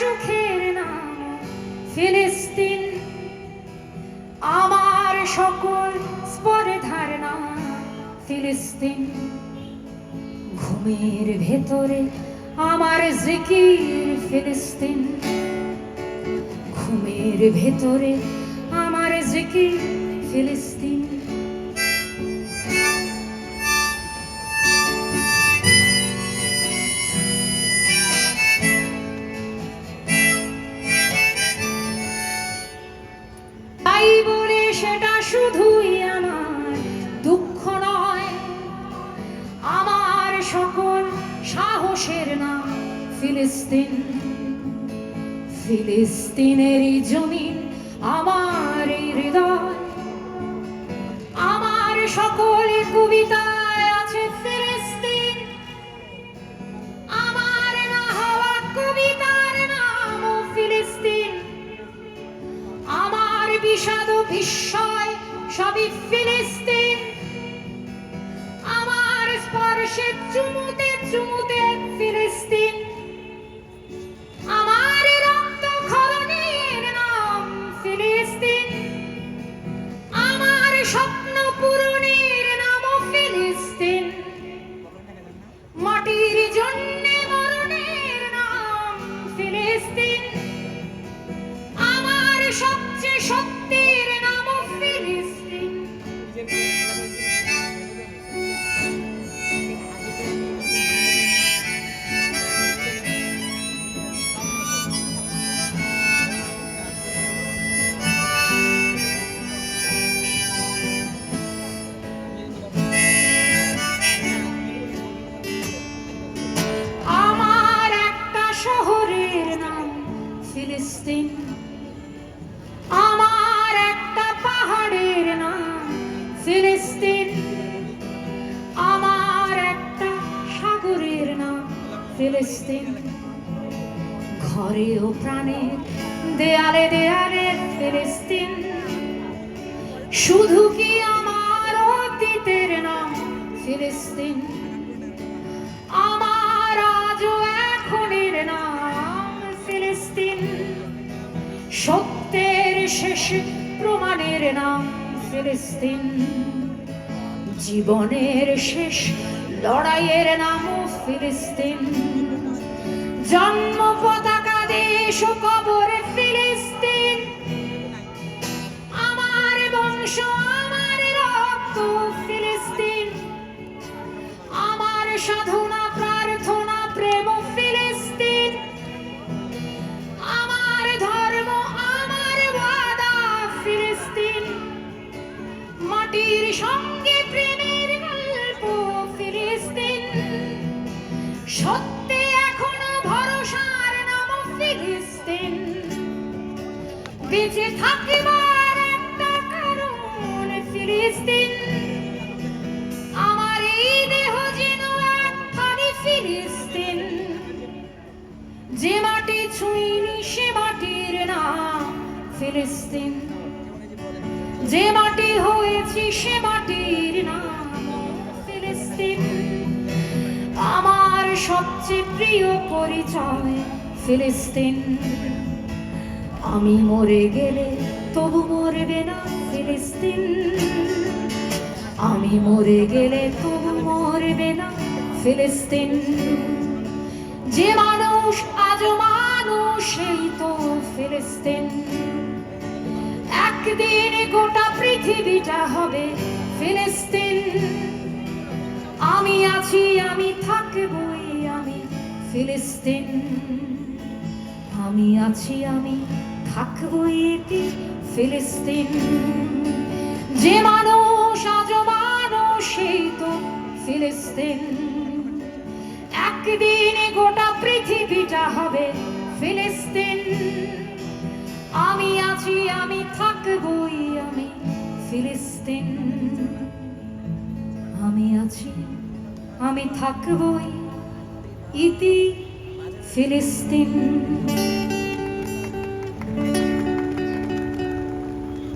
সুখের নাম, ফিলিস্তিন। আমার সকল স্পর্ধার নাম, ফিলিস্তিন। ঘুমের ভেতরে আমার জিকির, ফিলিস্তিন। ঘুমের ভেতরে আমার জিকির, ফিলিস্তিন। সাহসের নাম ফিলিস্তিন। ফিলিস্তিনেরই জমিন আমার হৃদয়। আমার সকল কবিতায় আছে ফিলিস্তিন। আমার না হওয়া কবিতার নাম ফিলিস্তিন। আমার বিষাদ বিস্ময় সবই ফিলিস্তিন। আমার স্পর্শে চুমুতে চুমুতে স্বপ্ন পূরণের নাম ফিলিস্তিন। মাটির জন্য মরণের নাম ফিলিস্তিন। আমার সবচেয়ে শক্তির ফিলিস্তিন আমার একটা পাহাড়ের নাম ফিলিস্তিন। আমার একটা সাগরের নাম ফিলিস্তিন। ঘরে ও প্রাণে দেয়ালে দেয়ালে ফিলিস্তিন। শুধু কি আমার অতীতের নাম ফিলিস্তিন? আমার আজও শেষ প্রমাণের নাম ফিলিস্তিন। জীবনের শেষ লড়াইয়ের নাম ফিলিস্তিন। জন্ম পতাকা দেশ ও সত্যি এখনও ভরসার নাম ফিলিস্তিন। বেঁচে থাকিবার একটা কারণ ফিলিস্তিন। আমার এই দেহ যেন একখানি ফিলিস্তিন। যে মাটি ছুঁইনি, সে মাটির নাম ফিলিস্তিন। যে মাটি হয়েছি, সে মাটির সবচেয়ে প্রিয় পরিচয়, ফিলিস্তিন। আমি মরে গেলে তবু মরবে না ফিলিস্তিন। আমি মরে গেলে তবু মরবে না ফিলিস্তিন। যে মানুষ আজ মানুষ, সেই তো ফিলিস্তিন। একদিন গোটা পৃথিবীটা হবে ফিলিস্তিন। আমি আছি, আমি থাকবই ফিলিস্তিন। আমি আছি, আমি থাকবই এটি ফিলিস্তিন। যে মানুষ আজ মানুষ, সেই তো ফিলিস্তিন। একদিন গোটা পৃথিবীটা হবে ফিলিস্তিন। আমি আছি, আমি থাকবই, আমি ফিলিস্তিন। আমি আছি, আমি থাকবই। ইতি ফিলিস্তিন